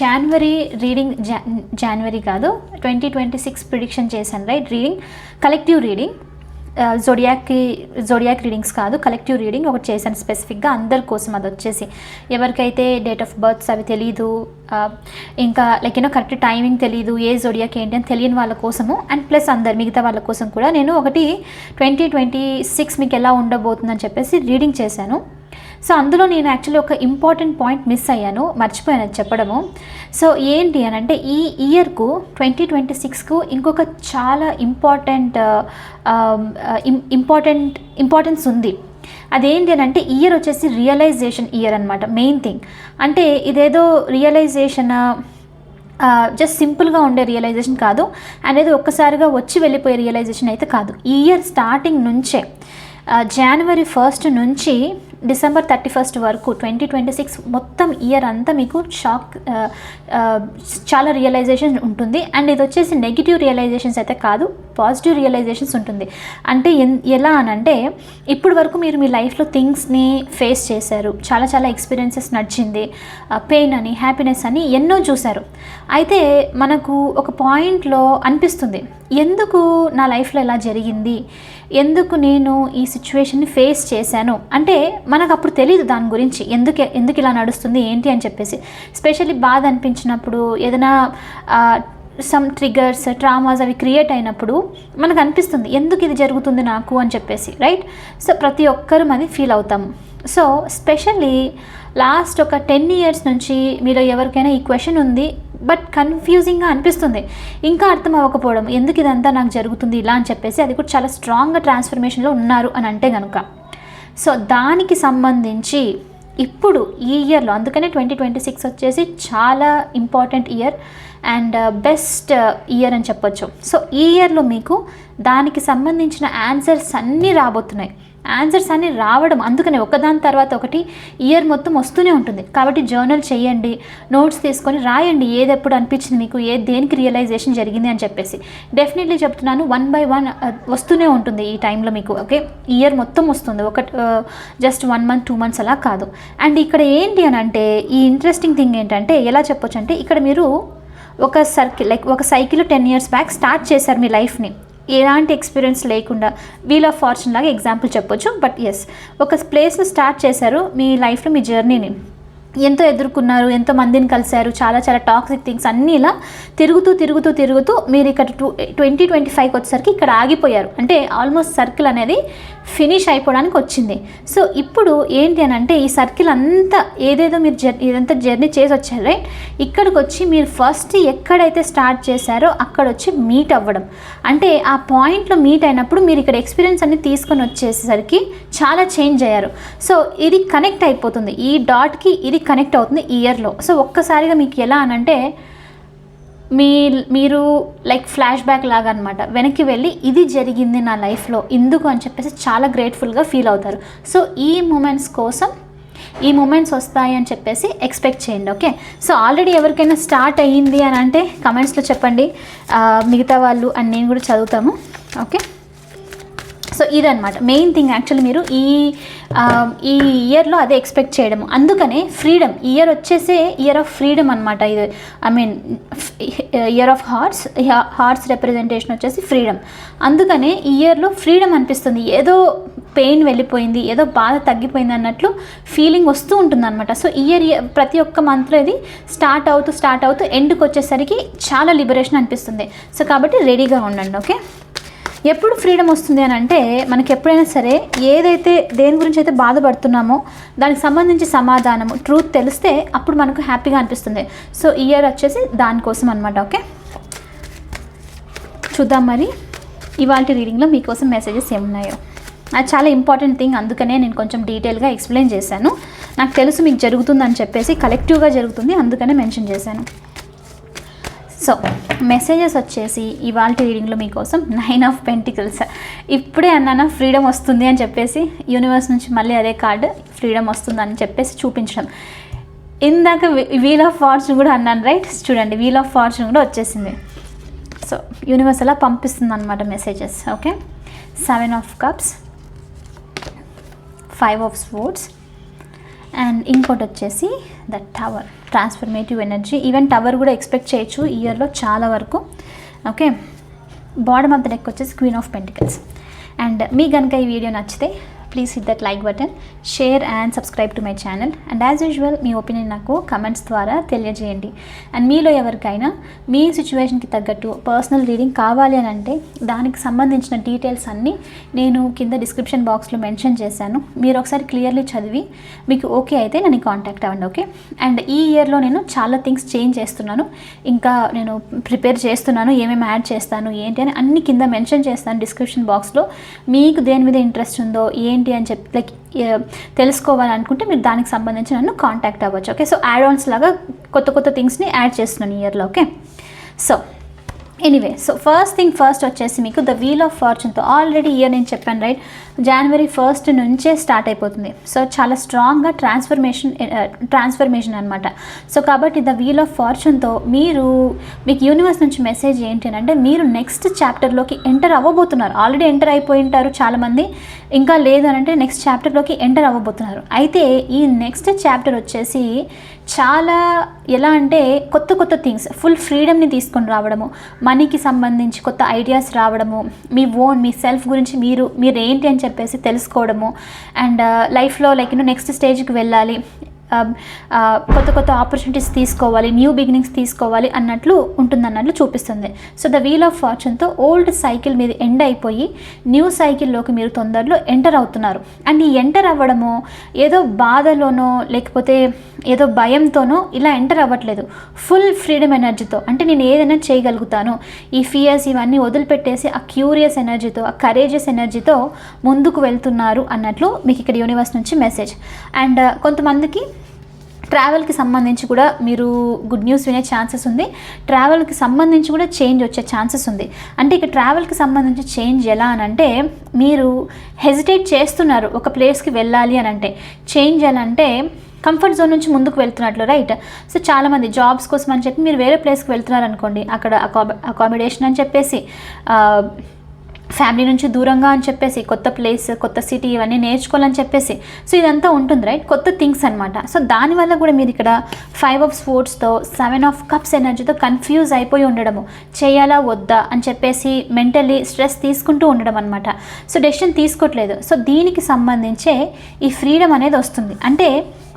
జనవరి reading జా జనవరి కాదు ట్వంటీ ట్వంటీ సిక్స్ ప్రిడిక్షన్ చేశాను రైట్ రీడింగ్ కలెక్టివ్ రీడింగ్ జొడియాక్కి జొడియాక్ రీడింగ్స్ కాదు కలెక్టివ్ రీడింగ్ ఒకటి చేశాను స్పెసిఫిక్గా అందరి కోసం అది వచ్చేసి. ఎవరికైతే డేట్ ఆఫ్ బర్త్స్ అవి తెలీదు uh, ఇంకా లైక్ యూనో కరెక్ట్ టైమింగ్ తెలియదు ఏ జొడియాక్ ఏంటి అని తెలియని వాళ్ళ కోసము అండ్ ప్లస్ అందరు మిగతా వాళ్ళ కోసం కూడా నేను ఒకటి ట్వంటీ ట్వంటీ సిక్స్ మీకు ఎలా ఉండబోతుందని చెప్పేసి రీడింగ్ చేశాను. సో అందులో నేను యాక్చువల్లీ ఒక ఇంపార్టెంట్ పాయింట్ మిస్ అయ్యాను మర్చిపోయాను చెప్పడము. సో ఏంటి అని అంటే ఈ ఇయర్కు ట్వంటీ ట్వంటీ సిక్స్కు ఇంకొక చాలా ఇంపార్టెంట్ ఇంపార్టెంట్ ఇంపార్టెన్స్ ఉంది. అదేంటి అని అంటే ఇయర్ వచ్చేసి రియలైజేషన్ ఇయర్ అనమాట మెయిన్ థింగ్ అంటే ఇదేదో రియలైజేషన్ జస్ట్ సింపుల్గా ఉండే రియలైజేషన్ కాదు అనేది ఒక్కసారిగా వచ్చి వెళ్ళిపోయే రియలైజేషన్ అయితే కాదు. ఈ ఇయర్ స్టార్టింగ్ నుంచే uh, జనవరి ఫస్ట్ నుంచి డిసెంబర్ థర్టీ ఫస్ట్ వరకు ట్వంటీ ట్వంటీ సిక్స్ మొత్తం మొత్తం ఇయర్ అంతా మీకు షాక్ చాలా రియలైజేషన్ ఉంటుంది. అండ్ ఇది వచ్చేసి నెగిటివ్ రియలైజేషన్స్ అయితే కాదు పాజిటివ్ రియలైజేషన్స్ ఉంటుంది. అంటే ఎన్- ఎలా అని అంటే ఇప్పుడు వరకు మీరు మీ లైఫ్లో థింగ్స్ని ఫేస్ చేశారు. చాలా చాలా ఎక్స్పీరియన్సెస్ నడిచింది. పెయిన్ అని హ్యాపీనెస్ అని ఎన్నో చూశారు. అయితే మనకు ఒక పాయింట్లో అనిపిస్తుంది ఎందుకు నా లైఫ్లో ఇలా జరిగింది? ఎందుకు నేను ఈ సిచ్యువేషన్ని ఫేస్ చేశాను? అంటే మనకు అప్పుడు తెలియదు దాని గురించి ఎందుకు ఎందుకు ఇలా నడుస్తుంది? ఏంటి అని చెప్పేసి. స్పెషల్లీ బాధ అనిపించినప్పుడు ఏదైనా సమ్ ట్రిగర్స్ ట్రామాస్ అవి క్రియేట్ అయినప్పుడు మనకు అనిపిస్తుంది ఎందుకు ఇది జరుగుతుంది నాకు? అని చెప్పేసి రైట్ సో ప్రతి ఒక్కరూ అది ఫీల్ అవుతాము సో స్పెషల్లీ లాస్ట్ ఒక టెన్ ఇయర్స్ నుంచి మీలో ఎవరికైనా ఈ క్వశ్చన్ ఉంది బట్ కన్ఫ్యూజింగ్గా అనిపిస్తుంది. ఇంకా అర్థం అవ్వకపోవడం ఎందుకు ఇదంతా నాకు జరుగుతుంది ఇలా? అని చెప్పేసి అది కూడా చాలా స్ట్రాంగ్గా ట్రాన్స్ఫర్మేషన్లో ఉన్నారు అని అంటే కనుక సో దానికి సంబంధించి ఇప్పుడు ఈ ఇయర్లో అందుకనే ట్వంటీ ట్వంటీ సిక్స్ వచ్చేసి చాలా important year and best year అని చెప్పొచ్చు. సో ఈ ఇయర్లో మీకు దానికి సంబంధించిన ఆన్సర్స్ అన్నీ రాబోతున్నాయి. ఆన్సర్స్ అన్నీ రావడం అందుకనే ఒకదాని తర్వాత ఒకటి ఇయర్ మొత్తం వస్తూనే ఉంటుంది. కాబట్టి జర్నల్ చేయండి నోట్స్ తీసుకొని రాయండి ఏది ఎప్పుడు అనిపించింది మీకు ఏ దేనికి రియలైజేషన్ జరిగింది అని చెప్పేసి. డెఫినెట్లీ చెప్తున్నాను వన్ బై వన్ వస్తూనే ఉంటుంది ఈ టైంలో మీకు ఓకే ఇయర్ మొత్తం వస్తుంది ఒక just one month two months అలా కాదు. అండ్ ఇక్కడ ఏంటి అని అంటే ఈ ఇంట్రెస్టింగ్ థింగ్ ఏంటంటే ఎలా చెప్పొచ్చు అంటే ఇక్కడ మీరు ఒక సర్కిల్ లైక్ ఒక cycle ten years back start చేశారు మీ లైఫ్ని ఎలాంటి ఎక్స్పీరియన్స్ లేకుండా వీల్ ఆఫ్ ఫార్చ్యూన్ లాగా ఎగ్జాంపుల్ చెప్పొచ్చు. బట్ ఎస్ ఒక ప్లేస్ను స్టార్ట్ చేశారు మీ లైఫ్లో మీ జర్నీని ఎంతో ఎదుర్కొన్నారు ఎంతో మందిని కలిశారు చాలా చాలా టాక్సిక్ థింగ్స్ అన్నీ ఇలా తిరుగుతూ తిరుగుతూ తిరుగుతూ మీరు ఇక్కడ టూ ట్వంటీ ట్వంటీ ఫైవ్కి వచ్చేసరికి ఇక్కడ ఆగిపోయారు. అంటే ఆల్మోస్ట్ సర్కిల్ అనేది ఫినిష్ అయిపోవడానికి వచ్చింది. సో ఇప్పుడు ఏంటి అని అంటే ఈ సర్కిల్ అంతా ఏదేదో మీరు జర్నీ ఇదంతా జర్నీ చేసి వచ్చారు రైట్ ఇక్కడికి వచ్చి మీరు ఫస్ట్ ఎక్కడైతే స్టార్ట్ చేశారో అక్కడ వచ్చి మీట్ అవ్వడం. అంటే ఆ పాయింట్లో మీట్ అయినప్పుడు మీరు ఇక్కడ ఎక్స్పీరియన్స్ అన్ని తీసుకొని వచ్చేసరికి చాలా చేంజ్ అయ్యారు. సో ఇది కనెక్ట్ అయిపోతుంది. ఈ డాట్కి ఇది కనెక్ట్ అవుతుంది ఈ ఇయర్లో సో ఒక్కసారిగా మీకు ఎలా అనంటే మీ మీరు లైక్ ఫ్లాష్ బ్యాక్ లాగా అనమాట వెనక్కి వెళ్ళి ఇది జరిగింది నా లైఫ్లో ఎందుకు అని చెప్పేసి చాలా గ్రేట్ఫుల్గా ఫీల్ అవుతారు. సో ఈ మూమెంట్స్ కోసం ఈ మూమెంట్స్ వస్తాయి అని చెప్పేసి ఎక్స్పెక్ట్ చేయండి ఓకే సో ఆల్రెడీ ఎవరికైనా స్టార్ట్ అయ్యింది అని అంటే కమెంట్స్లో చెప్పండి. మిగతా వాళ్ళు అని నేను కూడా చదువుతాము ఓకే సో ఇదనమాట మెయిన్ థింగ్ యాక్చువల్లీ మీరు ఈ ఈ ఇయర్లో అదే ఎక్స్పెక్ట్ చేయడము. అందుకనే ఫ్రీడమ్ ఇయర్ వచ్చేసే ఇయర్ ఆఫ్ ఫ్రీడమ్ అనమాట ఇది. I mean year of hearts hearts representation వచ్చేసి ఫ్రీడమ్ అందుకనే ఈ ఇయర్లో ఫ్రీడమ్ అనిపిస్తుంది. ఏదో పెయిన్ వెళ్ళిపోయింది ఏదో బాధ తగ్గిపోయింది అన్నట్లు ఫీలింగ్ వస్తూ ఉంటుంది అనమాట సో ఇయర్ ప్రతి ఒక్క మంత్లో ఇది స్టార్ట్ అవుతూ స్టార్ట్ అవుతూ ఎండ్కి వచ్చేసరికి చాలా లిబరేషన్ అనిపిస్తుంది. సో కాబట్టి రెడీగా ఉండండి ఓకే ఎప్పుడు ఫ్రీడమ్ వస్తుంది అని అంటే మనకి ఎప్పుడైనా సరే ఏదైతే దేని గురించి అయితే బాధపడుతున్నామో దానికి సంబంధించి సమాధానము ట్రూత్ తెలిస్తే అప్పుడు మనకు హ్యాపీగా అనిపిస్తుంది. సో ఇయర్ వచ్చేసి దానికోసం అనమాట ఓకే చూద్దాం మరి. ఇవాళ రీడింగ్లో మీకోసం మెసేజెస్ ఏమున్నాయో. అది చాలా ఇంపార్టెంట్ థింగ్ అందుకనే నేను కొంచెం డీటెయిల్గా ఎక్స్ప్లెయిన్ చేశాను. నాకు తెలుసు మీకు జరుగుతుందని చెప్పేసి కలెక్టివ్గా జరుగుతుంది అందుకనే మెన్షన్ చేశాను. సో మెసేజెస్ వచ్చేసి ఇవాళ రీడింగ్లో మీకోసం నైన్ ఆఫ్ పెంటికల్స్ ఇప్పుడే అన్నాను ఫ్రీడమ్ వస్తుంది అని చెప్పేసి యూనివర్స్ నుంచి మళ్ళీ అదే కార్డు ఫ్రీడమ్ వస్తుందని చెప్పేసి చూపించడం. ఇందాక వీల్ ఆఫ్ ఫార్చ్యూన్ కూడా అన్నాను రైట్ చూడండి వీల్ ఆఫ్ ఫార్చ్యూన్ కూడా వచ్చేసింది. సో యూనివర్స్ అలా పంపిస్తుంది అనమాట messages okay seven of cups five of sports and ఇంకోటి వచ్చేసి the tower transformative energy even tower కూడా ఎక్స్పెక్ట్ చేయొచ్చు ఇయర్లో చాలా వరకు. Okay body of the deck వచ్చేసి క్వీన్ ఆఫ్ పెంటికల్స్ అండ్ మీ కనుక ఈ వీడియో నచ్చితే please hit that like button share and subscribe to my channel and as usual me opinion నాకు కమెంట్స్ ద్వారా తెలియజేయండి. అండ్ మీలో ఎవరికైనా మీ సిచ్యువేషన్కి తగ్గట్టు పర్సనల్ రీడింగ్ కావాలి అని అంటే దానికి సంబంధించిన డీటెయిల్స్ అన్నీ నేను కింద డిస్క్రిప్షన్ బాక్స్లో మెన్షన్ చేశాను. మీరు ఒకసారి క్లియర్లీ చదివి మీకు ఓకే అయితే నన్ను కాంటాక్ట్ అవ్వండి ఓకే అండ్ ఈ ఇయర్లో నేను చాలా థింగ్స్ చేంజ్ చేస్తున్నాను. ఇంకా నేను ప్రిపేర్ చేస్తున్నాను ఏమేమి యాడ్ చేస్తాను ఏంటి అని అన్ని కింద మెన్షన్ చేస్తాను డిస్క్రిప్షన్ బాక్స్లో మీకు దేని మీద ఇంట్రెస్ట్ ఉందో ఏంటి అని చెప్పి లైక్ తెలుసుకోవాలనుకుంటే మీరు దానికి సంబంధించి నన్ను కాంటాక్ట్ అవ్వచ్చు ఓకే సో యాడ్ ఆన్స్ లాగా కొత్త కొత్త థింగ్స్ని యాడ్ చేస్తున్నాను ఇయర్లో okay so anyway so first thing first వచ్చేసి మీకు ద వీల్ ఆఫ్ ఫార్చ్యూన్తో ఆల్రెడీ ఇయర్ నేను చెప్పాను రైట్ జనవరి ఫస్ట్ నుంచే స్టార్ట్ అయిపోతుంది. సో చాలా స్ట్రాంగ్గా ట్రాన్స్ఫర్మేషన్ ట్రాన్స్ఫర్మేషన్ అనమాట సో కాబట్టి ద వీల్ ఆఫ్ ఫార్చ్యూన్తో మీరు మీకు యూనివర్స్ నుంచి మెసేజ్ ఏంటి అంటే మీరు నెక్స్ట్ చాప్టర్లోకి ఎంటర్ అవ్వబోతున్నారు. ఆల్రెడీ ఎంటర్ అయిపోయి ఉంటారు చాలామంది. ఇంకా లేదు అని అంటే నెక్స్ట్ చాప్టర్లోకి ఎంటర్ అవ్వబోతున్నారు. అయితే ఈ నెక్స్ట్ చాప్టర్ వచ్చేసి చాలా ఎలా అంటే కొత్త కొత్త థింగ్స్ ఫుల్ ఫ్రీడమ్ని తీసుకొని రావడము మనీకి సంబంధించి కొత్త ఐడియాస్ రావడము మీ ఓన్ మీ సెల్ఫ్ గురించి మీరు మీరు ఏంటి అని చెప్పేసి తెలుసుకోవడము అండ్ లైఫ్లో లైక్ యూనో నెక్స్ట్ స్టేజ్కి వెళ్ళాలి. Um, uh, కొత్త కొత్త ఆపర్చునిటీస్ తీసుకోవాలి న్యూ బిగినింగ్స్ తీసుకోవాలి అన్నట్లు ఉంటుందన్నట్లు చూపిస్తుంది. సో ద వీల్ ఆఫ్ ఫార్చ్యూన్తో ఓల్డ్ సైకిల్ మీద ఎండ్ అయిపోయి న్యూ సైకిల్లోకి మీరు తొందరలో ఎంటర్ అవుతున్నారు. అండ్ ఈ ఎంటర్ అవ్వడము ఏదో బాధలోనో లేకపోతే ఏదో భయంతోనో ఇలా ఎంటర్ అవ్వట్లేదు. ఫుల్ ఫ్రీడమ్ ఎనర్జీతో అంటే నేను ఏదైనా చేయగలుగుతాను. ఈ ఫియర్స్ ఇవన్నీ వదిలిపెట్టేసి ఆ క్యూరియస్ ఎనర్జీతో ఆ కరేజియస్ ఎనర్జీతో ముందుకు వెళ్తున్నారు అన్నట్లు మీకు ఇక్కడ యూనివర్స్ నుంచి మెసేజ్ అండ్ uh, కొంతమందికి ట్రావెల్కి సంబంధించి కూడా మీరు గుడ్ న్యూస్ వినే ఛాన్సెస్ ఉంది. ట్రావెల్కి సంబంధించి కూడా చేంజ్ వచ్చే ఛాన్సెస్ ఉంది. అంటే ఇక ట్రావెల్కి సంబంధించి చేంజ్ ఎలా అని అంటే మీరు హెజిటేట్ చేస్తున్నారు ఒక ప్లేస్కి వెళ్ళాలి అని అంటే. చేంజ్ ఎలా అంటే కంఫర్ట్ జోన్ నుంచి ముందుకు వెళ్తున్నట్లు రైట్? సో చాలామంది జాబ్స్ కోసం అని చెప్పి మీరు వేరే ప్లేస్కి వెళ్తున్నారు అనుకోండి అక్కడ అకామిడేషన్ అని చెప్పేసి ఫ్యామిలీ నుంచి దూరంగా అని చెప్పేసి కొత్త ప్లేస్ కొత్త సిటీ ఇవన్నీ నేర్చుకోవాలని చెప్పేసి. సో ఇదంతా ఉంటుంది రైట్ కొత్త థింగ్స్ అనమాట సో దానివల్ల కూడా మీరు ఇక్కడ ఫైవ్ ఆఫ్ స్పోర్ట్స్తో సెవెన్ ఆఫ్ కప్స్ ఎనర్జీతో కన్ఫ్యూజ్ అయిపోయి ఉండడము చేయాలా వద్దా అని చెప్పేసి మెంటల్లీ స్ట్రెస్ తీసుకుంటూ ఉండడం అనమాట సో డెసిషన్ తీసుకోవట్లేదు. సో దీనికి సంబంధించే ఈ ఫ్రీడమ్ అనేది వస్తుంది. అంటే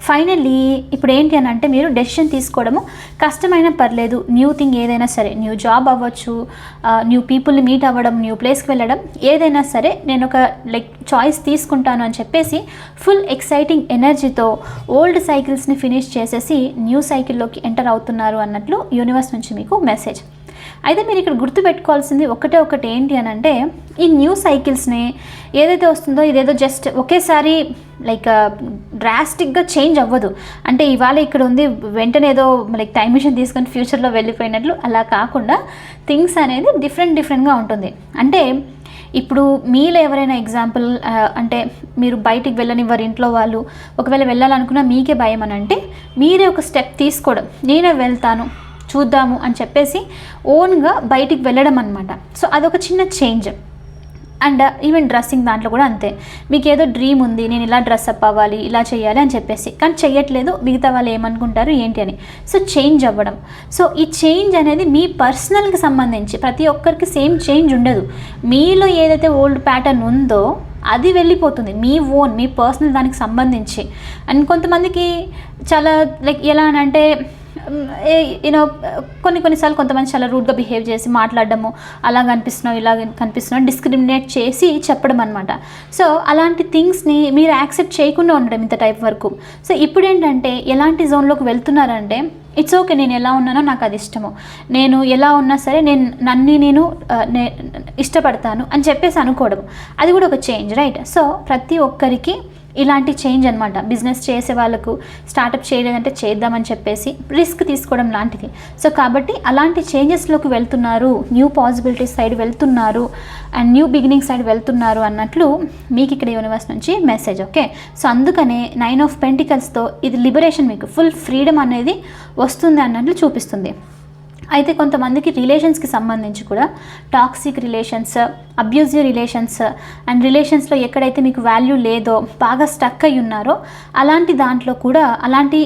ఫైనల్లీ ఇప్పుడు ఏంటి అని అంటే మీరు డెసిషన్ తీసుకోవడము. కష్టమైన పర్లేదు. న్యూ థింగ్ ఏదైనా సరే న్యూ జాబ్ అవ్వచ్చు న్యూ పీపుల్ని మీట్ అవ్వడం న్యూ ప్లేస్కి వెళ్ళడం ఏదైనా సరే నేను ఒక లైక్ చాయిస్ తీసుకుంటాను అని చెప్పేసి ఫుల్ ఎక్సైటింగ్ ఎనర్జీతో ఓల్డ్ సైకిల్స్ని ఫినిష్ చేసేసి న్యూ సైకిల్లోకి ఎంటర్ అవుతున్నారు అన్నట్లు యూనివర్స్ నుంచి మీకు మెసేజ్ అయితే మీరు ఇక్కడ గుర్తుపెట్టుకోవాల్సింది ఒకటే ఒకటి ఏంటి అని అంటే ఈ న్యూ సైకిల్స్ని ఏదైతే వస్తుందో ఇదేదో జస్ట్ ఒకేసారి లైక్ డ్రాస్టిక్గా చేంజ్ అవ్వదు. అంటే ఇవాళ ఇక్కడ ఉంది వెంటనే ఏదో లైక్ టైం మిషన్ తీసుకొని ఫ్యూచర్లో వెళ్ళిపోయినట్లు అలా కాకుండా థింగ్స్ అనేది డిఫరెంట్ డిఫరెంట్గా ఉంటుంది. అంటే ఇప్పుడు మీలో ఎవరైనా ఎగ్జాంపుల్ అంటే మీరు బయటికి వెళ్ళనివ్వరు ఇంట్లో వాళ్ళు. ఒకవేళ వెళ్ళాలనుకున్నా మీకే భయం అని అంటే మీరే ఒక స్టెప్ తీసుకోవడం. నేనే వెళ్తాను. చూద్దాము అని చెప్పేసి ఓన్గా బయటికి వెళ్ళడం అనమాట సో అదొక చిన్న చేంజ్. అండ్ ఈవెన్ డ్రెస్సింగ్ దాంట్లో కూడా అంతే. మీకు ఏదో డ్రీమ్ ఉంది నేను ఇలా డ్రెస్ అప్ అవ్వాలి ఇలా చేయాలి అని చెప్పేసి. కానీ చేయట్లేదు మిగతా వాళ్ళు ఏమనుకుంటారు ఏంటి అని. సో చేంజ్ అవ్వడం. సో ఈ చేంజ్ అనేది మీ పర్సనల్కి సంబంధించి ప్రతి ఒక్కరికి సేమ్ చేంజ్ ఉండదు. మీలో ఏదైతే ఓల్డ్ ప్యాటర్న్ ఉందో అది వెళ్ళిపోతుంది. మీ ఓన్ మీ పర్సనల్ దానికి సంబంధించి. అండ్ కొంతమందికి చాలా లైక్ ఎలా అని అంటే యూనో కొన్ని కొన్నిసార్లు కొంతమంది చాలా రూడ్గా బిహేవ్ చేసి మాట్లాడడము అలా కనిపిస్తున్నావు ఇలా కనిపిస్తున్నావు డిస్క్రిమినేట్ చేసి చెప్పడం అనమాట సో అలాంటి థింగ్స్ని మీరు యాక్సెప్ట్ చేయకుండా ఉండడం ఇంత టైప్ వరకు. సో ఇప్పుడు ఏంటంటే ఎలాంటి జోన్లోకి వెళ్తున్నారంటే ఇట్స్ ఓకే నేను ఎలా ఉన్నానో నాకు అది ఇష్టము. నేను ఎలా ఉన్నా సరే నేను నన్ను నేను ఇష్టపడతాను అని చెప్పేసి అనుకోవడం అది కూడా ఒక చేంజ్ రైట్ సో ప్రతి ఒక్కరికి ఇలాంటి చేంజ్ అనమాట బిజినెస్ చేసే వాళ్ళకు స్టార్టప్ చేయలేదంటే చేద్దామని చెప్పేసి రిస్క్ తీసుకోవడం లాంటిది. సో కాబట్టి అలాంటి చేంజెస్లోకి వెళ్తున్నారు న్యూ పాసిబిలిటీస్ సైడ్ వెళ్తున్నారు అండ్ న్యూ బిగినింగ్ సైడ్ వెళ్తున్నారు అన్నట్లు మీకు ఇక్కడ యూనివర్స్ నుంచి మెసేజ్ ఓకే సో అందుకనే నైన్ ఆఫ్ పెంటికల్స్తో ఇది లిబరేషన్ మీకు ఫుల్ ఫ్రీడమ్ అనేది వస్తుంది అన్నట్లు చూపిస్తుంది. అయితే కొంతమందికి రిలేషన్స్కి సంబంధించి కూడా toxic relations abusive relations and రిలేషన్స్లో ఎక్కడైతే మీకు వాల్యూ లేదో బాగా స్టక్ అయి ఉన్నారో అలాంటి దాంట్లో కూడా అలాంటి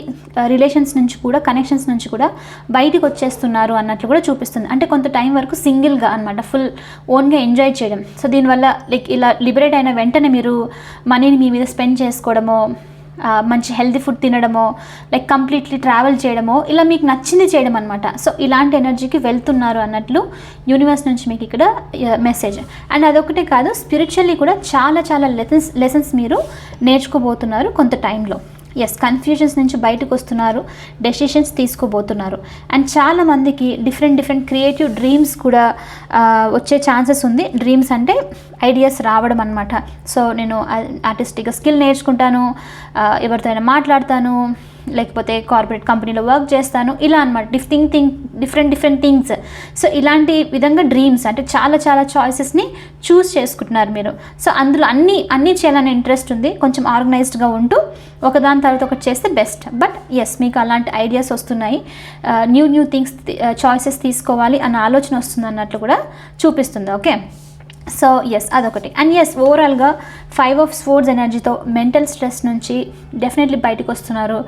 రిలేషన్స్ నుంచి కూడా కనెక్షన్స్ నుంచి కూడా బయటికి వచ్చేస్తున్నారు అన్నట్లు కూడా చూపిస్తుంది. అంటే కొంత టైం వరకు సింగిల్గా అనమాట ఫుల్ ఓన్గా ఎంజాయ్ చేయడం. సో దీనివల్ల లైక్ ఇలా లిబరేట్ అయిన వెంటనే మీరు మనీని మీ మీద స్పెండ్ చేసుకోవడమో మంచి హెల్దీ ఫుడ్ తినడమో లైక్ కంప్లీట్లీ ట్రావెల్ చేయడమో ఇలా మీకు నచ్చింది చేయడం అనమాట సో ఇలాంటి ఎనర్జీకి వెళ్తున్నారు అన్నట్లు యూనివర్స్ నుంచి మీకు ఇక్కడ మెసేజ్ అండ్ అదొకటే కాదు స్పిరిచువల్లీ కూడా చాలా చాలా లెసన్స్ లెసన్స్ మీరు నేర్చుకోబోతున్నారు కొంత టైంలో ఎస్ కన్ఫ్యూజన్స్ నుంచి బయటకు వస్తున్నారు డెసిషన్స్ తీసుకోబోతున్నారు. అండ్ చాలామందికి డిఫరెంట్ డిఫరెంట్ క్రియేటివ్ డ్రీమ్స్ కూడా వచ్చే ఛాన్సెస్ ఉంది. డ్రీమ్స్ అంటే ఐడియాస్ రావడం అనమాట సో నేను ఆర్టిస్టిక్గా స్కిల్ నేర్చుకుంటాను ఎవరితో అయినా మాట్లాడతాను లేకపోతే కార్పొరేట్ కంపెనీలో వర్క్ చేస్తాను. ఇలా అనమాట diff thing thing different different things so ఇలాంటి విధంగా డ్రీమ్స్ అంటే చాలా చాలా చాయిసెస్ని చూస్ చేసుకుంటున్నారు మీరు. సో అందులో అన్నీ అన్నీ చేయాలని ఇంట్రెస్ట్ ఉంది. కొంచెం ఆర్గనైజ్డ్గా ఉంటూ ఒకదాని తర్వాత ఒకటి చేస్తే బెస్ట్ బట్ ఎస్ మీకు అలాంటి ఐడియాస్ వస్తున్నాయి. న్యూ న్యూ థింగ్స్ చాయిసెస్ తీసుకోవాలి అన్న ఆలోచన వస్తుంది అన్నట్లు కూడా చూపిస్తుంది. ఓకే సో ఎస్ అదొకటి. అండ్ ఎస్ ఓవరాల్గా ఫైవ్ ఆఫ్ స్పోర్ట్స్ ఎనర్జీతో మెంటల్ స్ట్రెస్ నుంచి డెఫినెట్లీ బయటకు వస్తున్నారు.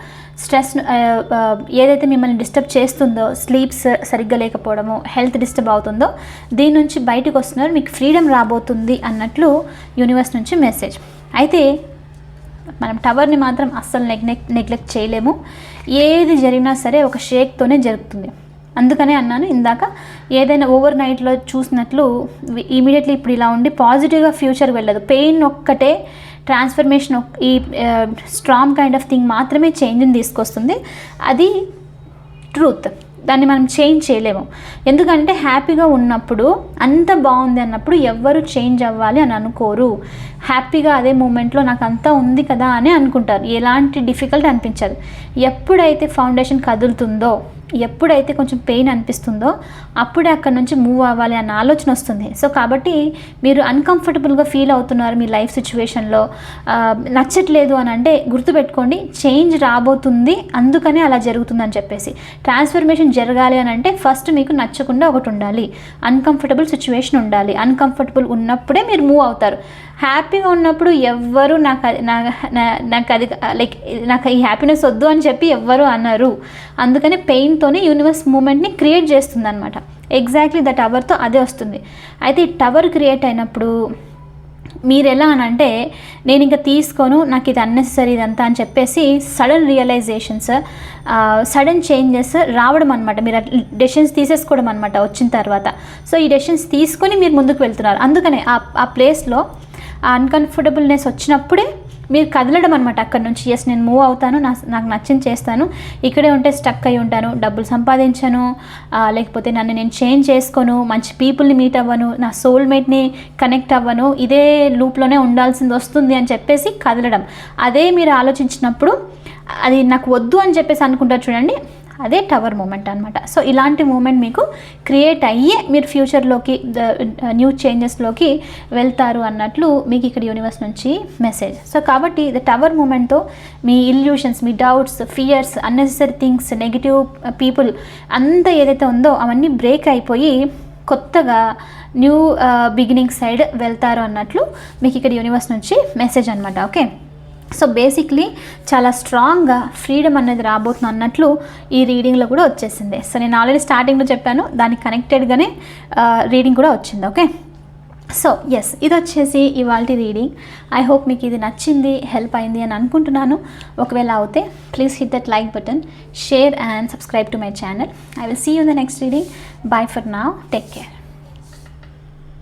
స్ట్రెస్ ఏదైతే మిమ్మల్ని డిస్టర్బ్ చేస్తుందో స్లీప్స్ సరిగ్గా లేకపోవడము హెల్త్ డిస్టర్బ్ అవుతుందో దీని నుంచి బయటకు వస్తున్నారు. మీకు ఫ్రీడమ్ రాబోతుంది అన్నట్లు యూనివర్స్ నుంచి మెసేజ్ అయితే మనం టవర్ని మాత్రం అస్సలు నెగ్నెక్ నెగ్లెక్ట్ చేయలేము. ఏది జరిగినా సరే ఒక షేక్తోనే జరుగుతుంది. అందుకనే అన్నాను ఇందాక ఏదైనా ఓవర్ నైట్లో చూసినట్లు ఇమీడియట్లీ ఇప్పుడు ఇలా ఉండి పాజిటివ్గా ఫ్యూచర్ వెళ్ళదు. పెయిన్ ఒక్కటే ట్రాన్స్ఫర్మేషన్ ఈ స్ట్రాంగ్ కైండ్ ఆఫ్ థింగ్ మాత్రమే చేంజ్ని తీసుకొస్తుంది. అది ట్రూత్ దాన్ని మనం చేంజ్ చేయలేము. ఎందుకంటే హ్యాపీగా ఉన్నప్పుడు అంత బాగుంది అన్నప్పుడు ఎవ్వరు చేంజ్ అవ్వాలి అని అనుకోరు. హ్యాపీగా అదే మూమెంట్లో నాకు అంతా ఉంది కదా అని అనుకుంటారు. ఎలాంటి డిఫికల్ట్ అనిపించదు. ఎప్పుడైతే ఫౌండేషన్ కదులుతుందో ఎప్పుడైతే కొంచెం పెయిన్ అనిపిస్తుందో అప్పుడే అక్కడ నుంచి మూవ్ అవ్వాలి అన్న ఆలోచన వస్తుంది. సో కాబట్టి మీరు అన్కంఫర్టబుల్గా ఫీల్ అవుతున్నారు మీ లైఫ్ సిచ్యువేషన్లో. నచ్చట్లేదు అని అంటే గుర్తుపెట్టుకోండి చేంజ్ రాబోతుంది అందుకనే అలా జరుగుతుందని చెప్పేసి. ట్రాన్స్ఫర్మేషన్ జరగాలి అని అంటే ఫస్ట్ మీకు నచ్చకుండా ఒకటి ఉండాలి. అన్కంఫర్టబుల్ సిచ్యువేషన్ ఉండాలి. అన్కంఫర్టబుల్ ఉన్నప్పుడే మీరు మూవ్ అవుతారు. హ్యాపీగా ఉన్నప్పుడు ఎవ్వరు నాకు అది నా- నా- నాకు అది లైక్ నాకు ఈ హ్యాపీనెస్ వద్దు అని చెప్పి ఎవ్వరు అన్నారు అందుకని పెయిన్తోనే యూనివర్స్ మూమెంట్ని క్రియేట్ చేస్తుంది అనమాట ఎగ్జాక్ట్లీ ద టవర్తో అదే వస్తుంది. అయితే ఈ టవర్ క్రియేట్ అయినప్పుడు మీరు ఎలా అని అంటే నేను ఇంకా తీసుకోను నాకు ఇది అన్నెసరీ ఇదంతా అని చెప్పేసి సడన్ రియలైజేషన్స్ సడన్ చేంజెస్ రావడం అనమాట మీరు డెసిషన్స్ తీసేసుకోవడం అనమాట వచ్చిన తర్వాత. సో ఈ డెసిషన్స్ తీసుకొని మీరు ముందుకు వెళ్తున్నారు. అందుకనే ఆ ఆ ప్లేస్లో ఆ అన్కంఫర్టబుల్నెస్ వచ్చినప్పుడే మీరు కదలడం అనమాట అక్కడ నుంచి ఎస్ నేను మూవ్ అవుతాను నా నాకు నచ్చింది చేస్తాను. ఇక్కడే ఉంటే స్టక్ అయి ఉంటాను. డబ్బులు సంపాదించను. లేకపోతే నన్ను నేను చేంజ్ చేసుకోను. మంచి పీపుల్ని మీట్ అవ్వను. నా సోల్మేట్ని కనెక్ట్ అవ్వను. ఇదే లూప్లోనే ఉండాల్సింది వస్తుంది అని చెప్పేసి కదలడం. అదే మీరు ఆలోచించినప్పుడు అది నాకు వద్దు అని చెప్పేసి అనుకుంటారు చూడండి. అదే టవర్ మూమెంట్ అనమాట సో ఇలాంటి మూమెంట్ మీకు క్రియేట్ అయ్యే మీరు ఫ్యూచర్లోకి న్యూ చేంజెస్లోకి వెళ్తారు అన్నట్లు మీకు ఇక్కడ యూనివర్స్ నుంచి మెసేజ్ సో కాబట్టి ద టవర్ మూమెంట్తో మీ ఇల్యూషన్స్ మీ doubts fears unnecessary things negative people అంతా ఏదైతే ఉందో అవన్నీ బ్రేక్ అయిపోయి కొత్తగా న్యూ బిగినింగ్ సైడ్ వెళ్తారు అన్నట్లు మీకు ఇక్కడ యూనివర్స్ నుంచి మెసేజ్ అనమాట ఓకే సో బేసిక్లీ చాలా స్ట్రాంగ్గా ఫ్రీడమ్ అనేది రాబోతుంది అన్నట్లు ఈ రీడింగ్లో కూడా వచ్చేసింది. సో నేను ఆల్రెడీ స్టార్టింగ్లో చెప్పాను దానికి కనెక్టెడ్గానే రీడింగ్ కూడా వచ్చింది ఓకే సో ఎస్ ఇది వచ్చేసి ఇవాళ రీడింగ్ ఐ హోప్ మీకు ఇది నచ్చింది హెల్ప్ అయింది అని అనుకుంటున్నాను. ఒకవేళ అవుతే please hit that like button share and subscribe to my channel I will see you the next reading bye for now take care